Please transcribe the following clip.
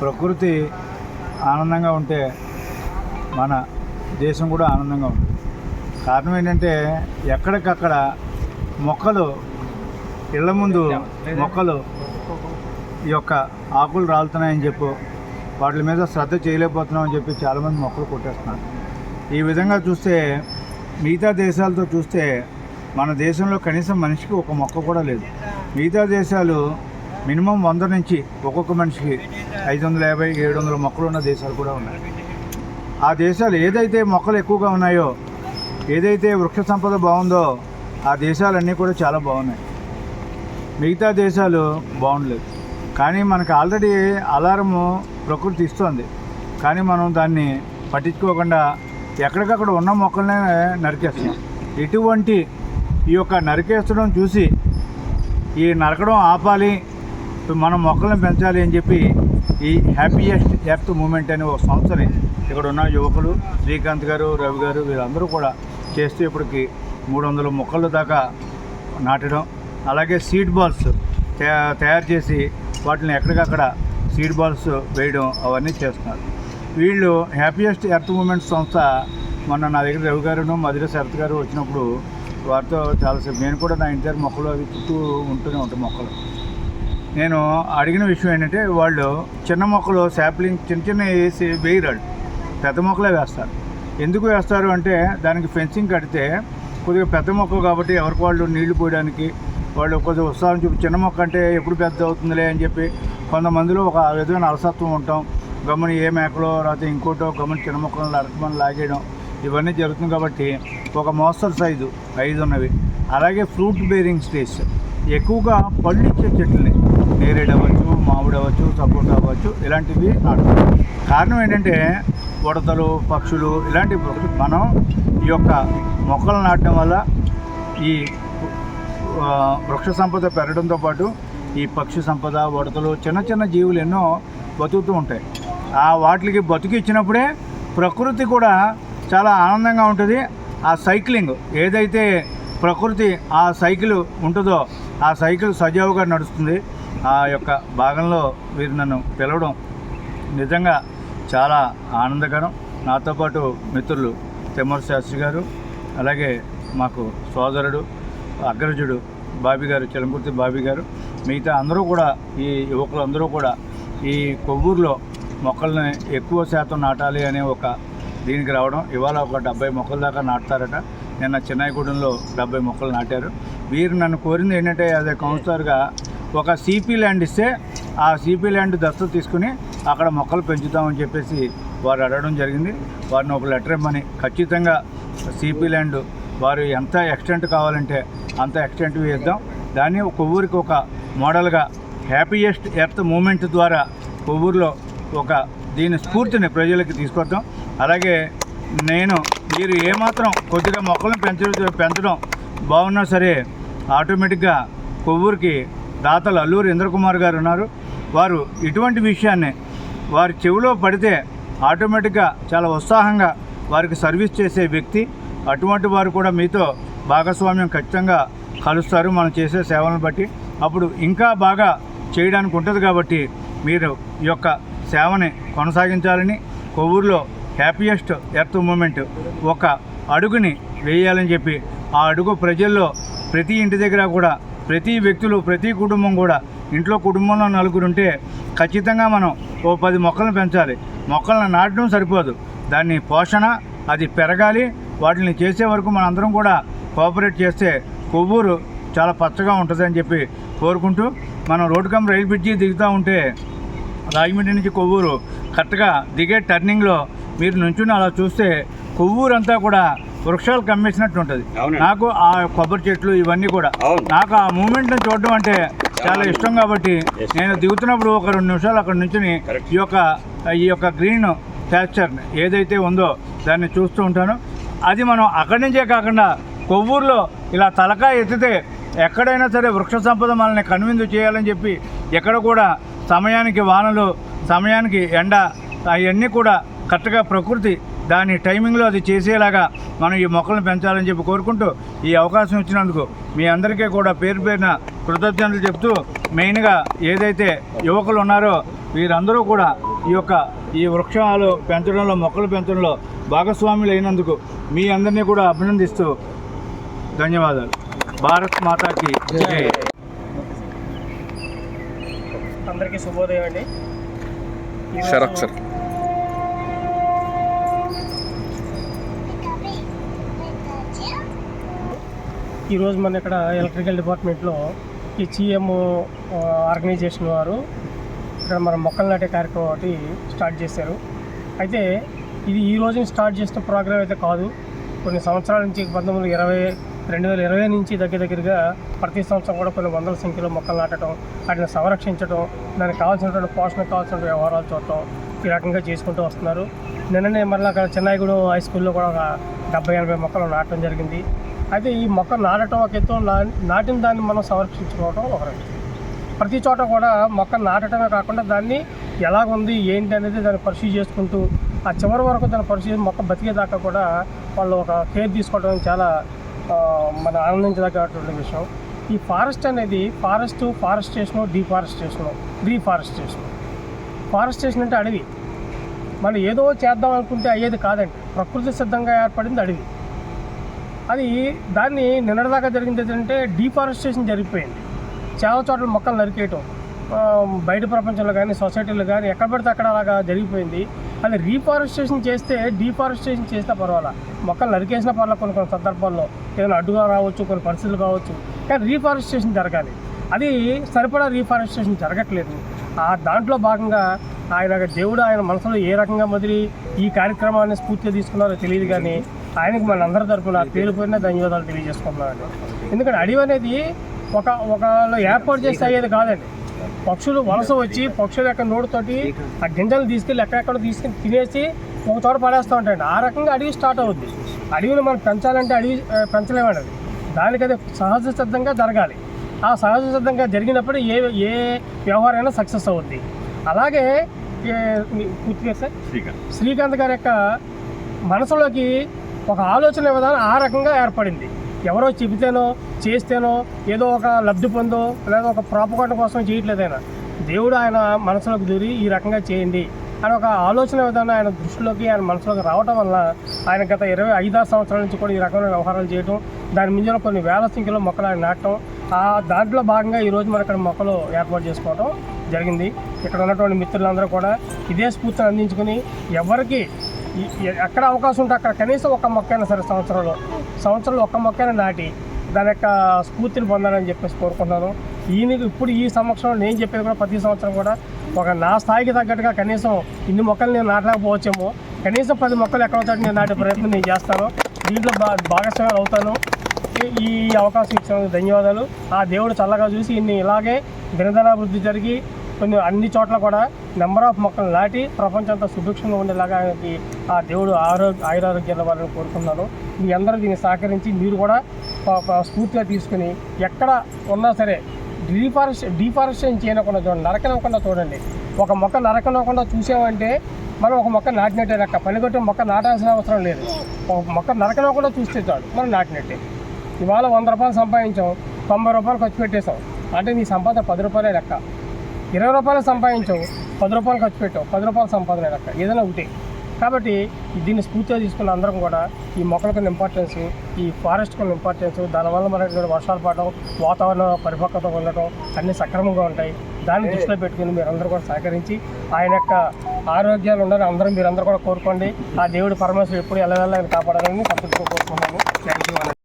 ప్రకృతి ఆనందంగా ఉంటే మన దేశం కూడా ఆనందంగా ఉంటుంది. కారణం ఏంటంటే ఎక్కడికక్కడ మొక్కలు ఇళ్ళ ముందు మొక్కలు ఈ యొక్క ఆకులు రాలుతున్నాయని చెప్పు వాటి మీద శ్రద్ధ చేయలేకపోతున్నామని చెప్పి చాలామంది మొక్కలు కొట్టేస్తున్నారు. ఈ విధంగా చూస్తే మిగతా దేశాలతో చూస్తే మన దేశంలో కనీసం మనిషికి ఒక మొక్క కూడా లేదు. మిగతా దేశాలు మినిమం వంద నుంచి ఒక్కొక్క మనిషికి ఐదు వందల యాభై ఏడు వందల మొక్కలు ఉన్న దేశాలు కూడా ఉన్నాయి. ఆ దేశాలు ఏదైతే మొక్కలు ఎక్కువగా ఉన్నాయో ఏదైతే వృక్ష సంపద బాగుందో ఆ దేశాలన్నీ కూడా చాలా బాగున్నాయి. మిగతా దేశాలు బాగుండలేదు. కానీ మనకు ఆల్రెడీ అలారము ప్రకృతి ఇస్తుంది. కానీ మనం దాన్ని పట్టించుకోకుండా ఎక్కడికక్కడ ఉన్న మొక్కలనే నరికేస్తున్నాం. ఇటువంటి ఈ యొక్క నరికేస్తడం చూసి ఈ నరకడం ఆపాలి మనం మొక్కలను పెంచాలి అని చెప్పి ఈ హ్యాపీయెస్ట్ ఎర్త్ మూమెంట్ అనే ఒక సంస్థని ఇక్కడ ఉన్న యువకులు శ్రీకాంత్ గారు రవి గారు వీళ్ళందరూ కూడా చేస్తూ ఇప్పటికి మూడు వందల మొక్కలు దాకా నాటడం అలాగే సీడ్ బాల్స్ తయారు చేసి వాటిని ఎక్కడికక్కడ సీడ్ బాల్స్ వేయడం అవన్నీ చేస్తున్నారు. వీళ్ళు హ్యాపీయెస్ట్ ఎర్త్ మూమెంట్ సంస్థ మొన్న నా దగ్గర రవి గారును మధుర శరత్ గారు వచ్చినప్పుడు వారితో చాలాసేపు నేను కూడా నా ఇంటి దగ్గర మొక్కలు అవి చుట్టూ ఉంటూనే ఉంటాయి మొక్కలు. నేను అడిగిన విషయం ఏంటంటే వాళ్ళు చిన్న మొక్కలు శాప్లింగ్ చిన్న చిన్న వేసి వేయరాడు పెద్ద మొక్కలే వేస్తారు. ఎందుకు వేస్తారు అంటే దానికి ఫెన్సింగ్ కడితే కొద్దిగా పెద్ద మొక్క కాబట్టి ఎవరికి వాళ్ళు నీళ్ళు పోయడానికి వాళ్ళు కొద్దిగా ఉత్సాహం చూపి చిన్న మొక్క అంటే ఎప్పుడు పెద్ద అవుతుందిలే అని చెప్పి కొంతమందిలో ఒక విధమైన అలసత్వం ఉంటాం గమని ఏ మేకలో లేకపోతే ఇంకోటో గమని చిన్న మొక్కలను నరకమని లాగేయడం ఇవన్నీ జరుగుతుంది కాబట్టి ఒక మోస్తరు సైజు ఐదు ఉన్నవి అలాగే ఫ్రూట్ బేరింగ్ స్టేజ్. ఎక్కువగా పళ్ళు ఇచ్చే చెట్లని నేరేడు అవ్వచ్చు మామిడి అవ్వచ్చు సపోటా అవ్వచ్చు ఇలాంటివి నాటుతాం కారణం ఏంటంటే ఉడతలు పక్షులు ఇలాంటి మనం ఈ యొక్క మొక్కలు నాటడం వల్ల ఈ వృక్ష సంపద పెరగడంతో పాటు ఈ పక్షి సంపద ఉడతలు చిన్న చిన్న జీవులు ఎన్నో బతుకుతూ ఉంటాయి. ఆ వాటికి బతుకు ఇచ్చినప్పుడే ప్రకృతి కూడా చాలా ఆనందంగా ఉంటుంది. ఆ సైక్లింగ్ ఏదైతే ప్రకృతి ఆ సైకిల్ ఉంటుందో ఆ సైకిల్ సజావుగా నడుస్తుంది. ఆ యొక్క భాగంలో వీరు నన్ను పిలవడం నిజంగా చాలా ఆనందకరం. నాతో పాటు మిత్రులు తిమ్మర శాస్త్రి గారు అలాగే మాకు సోదరుడు అగ్రజుడు బాబీ గారు చిలంకుర్తి బాబీ గారు మిగతా అందరూ కూడా ఈ యువకులు అందరూ కూడా ఈ కొవ్వూరులో మొక్కల్ని ఎక్కువ శాతం నాటాలి అనే ఒక దీనికి రావడం ఇవాళ ఒక డెబ్బై మొక్కల దాకా నాటుతారట. నిన్న చెన్నైగూడెంలో డెబ్బై మొక్కలు నాటారు. వీరు నన్ను కోరింది ఏంటంటే అదే కౌన్సిలర్గా ఒక సిపి ల్యాండ్ ఇస్తే ఆ సిపి ల్యాండ్ దత్తత తీసుకుని అక్కడ మొక్కలు పెంచుతామని చెప్పేసి వారు అడగడం జరిగింది. వారిని ఒక లెటర్ ఇమ్మని. ఖచ్చితంగా సిపి ల్యాండ్ వారు ఎంత ఎక్స్టెంట్ కావాలంటే అంత ఎక్స్టెంట్ వేద్దాం దాన్ని కొవ్వూరికి ఒక మోడల్గా హ్యాపీయెస్ట్ ఎర్త్ మూమెంట్ ద్వారా కొవ్వూరులో ఒక దీని స్ఫూర్తిని ప్రజలకు తీసుకొద్దాం. అలాగే నేను మీరు ఏమాత్రం కొద్దిగా మొక్కలను పెంచడం పెంచడం బాగున్నా సరే ఆటోమేటిక్గా కొవ్వూరికి దాతలు అల్లూరు ఇంద్రకుమార్ గారు ఉన్నారు. వారు ఇటువంటి విషయాన్ని వారి చెవిలో పడితే ఆటోమేటిక్గా చాలా ఉత్సాహంగా వారికి సర్వీస్ చేసే వ్యక్తి అటువంటి వారు కూడా మీతో భాగస్వామ్యం ఖచ్చితంగా కలుస్తారు. మనం చేసే సేవలను బట్టి అప్పుడు ఇంకా బాగా చేయడానికి ఉంటుంది కాబట్టి మీరు ఈ యొక్క సేవని కొనసాగించాలని కొవ్వూరులో హ్యాపీయెస్ట్ ఎర్త్ మూమెంట్ ఒక అడుగుని వేయాలని చెప్పి ఆ అడుగు ప్రజల్లో ప్రతి ఇంటి దగ్గర కూడా ప్రతి వ్యక్తులు ప్రతి కుటుంబం కూడా ఇంట్లో కుటుంబంలో నలుగురు ఉంటే ఖచ్చితంగా మనం ఓ పది మొక్కలను పెంచాలి. మొక్కలను నాటడం సరిపోదు. దాన్ని పోషణ అది పెరగాలి. వాటిని చేసే వరకు మనందరం కూడా కోఆపరేట్ చేస్తే కొవ్వూరు చాలా పచ్చగా ఉంటుందని చెప్పి కోరుకుంటూ మనం రోడ్డు కమ్ రైలు బ్రిడ్జి దిగుతూ ఉంటే రాజమండ్రి నుంచి కొవ్వూరు కరెక్ట్గా దిగే టర్నింగ్లో మీరు నుంచుని అలా చూస్తే కొవ్వూరు అంతా కూడా వృక్షాలు కమ్మేసినట్టు ఉంటుంది. నాకు ఆ కొబ్బరి చెట్లు ఇవన్నీ కూడా. నాకు ఆ మూమెంట్ని చూడడం అంటే చాలా ఇష్టం కాబట్టి. నేను దిగుతున్నప్పుడు ఒక రెండు నిమిషాలు అక్కడ Correct. ఈ యొక్క ఈ యొక్క గ్రీన్ టెక్స్చర్ ఏదైతే ఉందో దాన్ని చూస్తూ ఉంటాను అది మనం అక్కడి నుంచే కాకుండా కొవ్వూరులో ఇలా తలకాయ ఎత్తితే ఎక్కడైనా సరే వృక్ష సంపద మనల్ని కనువిందు చేయాలని చెప్పి ఎక్కడ కూడా సమయానికి వానలు సమయానికి ఎండ అవన్నీ కూడా కరెక్ట్గా ప్రకృతి దాని టైమింగ్లో అది చేసేలాగా మనం ఈ మొక్కలను పెంచాలని చెప్పి కోరుకుంటూ ఈ అవకాశం ఇచ్చినందుకు మీ అందరికీ కూడా పేరు పేరున కృతజ్ఞతలు చెప్తూ మెయిన్గా ఏదైతే యువకులు ఉన్నారో వీరందరూ కూడా ఈ యొక్క ఈ వృక్షాలు పెంచడంలో మొక్కలు పెంచడంలో భాగస్వాములు అయినందుకు మీ అందరినీ కూడా అభినందిస్తూ ధన్యవాదాలు. భారత్ మాతాకి జై. అందరికీ శుభోదయం అండి. ఈరోజు మన ఇక్కడ ఎలక్ట్రికల్ డిపార్ట్మెంట్లో ఈ సీఎం ఆర్గనైజేషన్ వారు ఇక్కడ మన మొక్కలు నాటే కార్యక్రమం ఒకటి స్టార్ట్ చేశారు. అయితే ఇది ఈ రోజున స్టార్ట్ చేసిన ప్రోగ్రామ్ అయితే కాదు. కొన్ని సంవత్సరాల నుంచి పంతొమ్మిది ఇరవై రెండు వేల ఇరవై నుంచి దగ్గర దగ్గరగా ప్రతి సంవత్సరం కూడా కొన్ని వందల సంఖ్యలో మొక్కలు నాటడం వాటిని సంరక్షించడం దానికి కావాల్సినటువంటి పోషణకు కావాల్సిన వ్యవహారాలు చూడటం ఈ రకంగా చేసుకుంటూ వస్తున్నారు. నిన్ననే మళ్ళీ అక్కడ చెన్నైగూడెం హై స్కూల్లో కూడా ఒక డెబ్బై ఎనభై మొక్కలు నాటడం జరిగింది. అయితే ఈ మొక్క నాటడం ఒక ఎత్తు నా- నాటిన దాన్ని మనం సంరక్షించుకోవడం ఒక రెండు ప్రతి చోట కూడా మొక్క నాటడమే కాకుండా దాన్ని ఎలాగుంది ఏంటి అనేది దాన్ని పరిశీలి చేసుకుంటూ ఆ చివరి వరకు దాన్ని పరిశీలి మొక్క బతికేదాకా కూడా వాళ్ళు ఒక కేర్ తీసుకోవడం చాలా మన ఆనందించదగ్గటువంటి విషయం. ఈ ఫారెస్ట్ అనేది ఫారెస్ట్ ఫారెస్టేషను డీఫారెస్టేషను రీఫారెస్టేషను. ఫారెస్టేషన్ అంటే అడవి. మనం ఏదో చేద్దాం అనుకుంటే అయ్యేది కాదండి. ప్రకృతి సిద్ధంగా ఏర్పడింది అడవి. అది దాన్ని నిన్నటిదాకా జరిగింది ఏంటంటే డీఫారెస్టేషన్ జరిగిపోయింది. చాలా చోట్ల మొక్కలు నరికేయటం బయట ప్రపంచంలో కానీ సొసైటీలో కానీ ఎక్కడ పడితే అక్కడ అలాగా జరిగిపోయింది. అది రీఫారెస్టేషన్ చేస్తే డీఫారెస్టేషన్ చేస్తే పర్వాలా. మొక్కలు నరికేసిన పర్వాలేదు కొన్ని కొన్ని సందర్భాల్లో. ఏదైనా అడ్డుగా రావచ్చు కొన్ని పరిస్థితులు కావచ్చు. కానీ రీఫారెస్టేషన్ జరగాలి. అది సరిపడా రీఫారెస్టేషన్ జరగట్లేదు. ఆ దాంట్లో భాగంగా ఆయన దేవుడు ఆయన మనసులో ఏ రకంగా మొదలి ఈ కార్యక్రమాన్ని స్ఫూర్తిగా తీసుకున్నారో తెలియదు కానీ ఆయనకు మన అందరి తరపున పేరుపోయిన ధన్యవాదాలు తెలియజేసుకుంటున్నాను ఎందుకంటే అడవి అనేది ఒక ఒక ఏర్పాటు చేస్తే అయ్యేది కాదండి. పక్షులు వలస వచ్చి పక్షుల యొక్క నోటితోటి ఆ గింజలు తీసుకెళ్ళి ఎక్కడెక్కడ తీసుకెళ్ళి తినేసి ఒక చోట పడేస్తూ ఉంటాయండి. ఆ రకంగా అడవి స్టార్ట్ అవుద్ది. అడవిని మనం పెంచాలంటే అడవి పెంచలేమండి అది. దానికి అది సహజ సిద్ధంగా జరగాలి. ఆ సహజ సిద్ధంగా జరిగినప్పుడు ఏ ఏ వ్యవహారైనా సక్సెస్ అవుద్ది. అలాగే పూర్తిగా సార్? శ్రీకాంత్ గారి యొక్క మనసులోకి ఒక ఆలోచన విధానం ఆ రకంగా ఏర్పడింది. ఎవరో చెబితేనో చేస్తేనో ఏదో ఒక లబ్ధి పొందో లేదా ఒక ప్రాపకాండ కోసం చేయట్లేదు ఆయన దేవుడు ఆయన మనసులోకి దూరి ఈ రకంగా చేయండి అని ఒక ఆలోచన విధానం ఆయన దృష్టిలోకి ఆయన మనసులోకి రావటం వల్ల ఆయన గత ఇరవై ఐదారు సంవత్సరాల నుంచి కూడా ఈ రకమైన వ్యవహారాలు చేయడం దాని మించిన కొన్ని వేల సంఖ్యలో మొక్కలు ఆయన నాటడం ఆ దాంట్లో భాగంగా ఈరోజు మనం ఇక్కడ మొక్కలు ఏర్పాటు చేసుకోవడం జరిగింది. ఇక్కడ ఉన్నటువంటి మిత్రులందరూ కూడా ఇదే స్ఫూర్తిని అందించుకుని ఎవరికి ఎక్కడ అవకాశం ఉంటే అక్కడ కనీసం ఒక మొక్కైనా సరే సంవత్సరంలో సంవత్సరంలో ఒక మొక్కైనా నాటి దాని యొక్క స్ఫూర్తిని పొందాలని చెప్పేసి కోరుకుంటున్నాను. ఈయన ఇప్పుడు ఈ సంవత్సరం నేను చెప్పేది కూడా ప్రతి సంవత్సరం కూడా ఒక నా స్థాయికి తగ్గట్టుగా కనీసం ఇన్ని మొక్కలు నేను నాటలేకపోవచ్చేమో. కనీసం పది మొక్కలు ఎక్కడ నేను నాటే ప్రయత్నం నేను చేస్తాను. దీంట్లో బా భాగస్వామ్యాలు అవుతాను. ఈ- ఈ అవకాశం ఇచ్చినందుకు ధన్యవాదాలు. ఆ దేవుడు చల్లగా చూసి ఇన్ని ఇలాగే దినదనాభివృద్ధి జరిగి కొన్ని అన్ని చోట్ల కూడా నెంబర్ ఆఫ్ మొక్కలు నాటి ప్రపంచంతో సుభిక్షంగా ఉండేలాగా ఆయనకి ఆ దేవుడు ఆరోగ్య ఆయురారోగ్యాల వారిని కోరుకున్నాను. మీ అందరూ దీన్ని సహకరించి మీరు కూడా స్ఫూర్తిగా తీసుకుని ఎక్కడ ఉన్నా సరే డీఫారెస్ట్ డీఫారెస్టేషన్ చేయకుండా చూడండి నరకనివ్వకుండా చూడండి. ఒక మొక్క నరకనివ్వకుండా చూసామంటే మనం ఒక మొక్క నాటినట్టే లెక్క. పనిగొట్టే మొక్క నాటాల్సిన అవసరం లేదు. ఒక మొక్క నరకనివ్వకుండా చూస్తే చాలు మనం నాటినట్టే. ఇవాళ వంద రూపాయలు సంపాదించాం తొంభై రూపాయలు ఖర్చు పెట్టేశాం. అంటే నీ సంపాదన పది రూపాయలే లెక్క. ఇరవై రూపాయలు సంపాదించావు పది రూపాయలు ఖర్చు పెట్టావు పది రూపాయలు సంపాదన లెక్క ఏదైనా ఒకటి. కాబట్టి దీన్ని స్ఫూర్తిగా తీసుకున్న అందరం కూడా ఈ మొక్కలకు ఇంపార్టెన్స్ ఈ ఫారెస్ట్ కొన్ని ఇంపార్టెన్స్ దానివల్ల మనకి వర్షాలు పడడం వాతావరణం పరిపక్వత ఉండటం అన్నీ సక్రమంగా ఉంటాయి. దాన్ని దృష్టిలో పెట్టుకుని మీరందరూ కూడా సహకరించి ఆయన యొక్క ఆరోగ్యాలు ఉండాలని అందరం మీరందరూ కూడా కోరుకోండి. ఆ దేవుడు పరమేశ్వరుడు ఎప్పుడు ఎలా ఆయన కాపాడాలని సంతృప్తిగా కోరుకున్నాను థ్యాంక్ యూ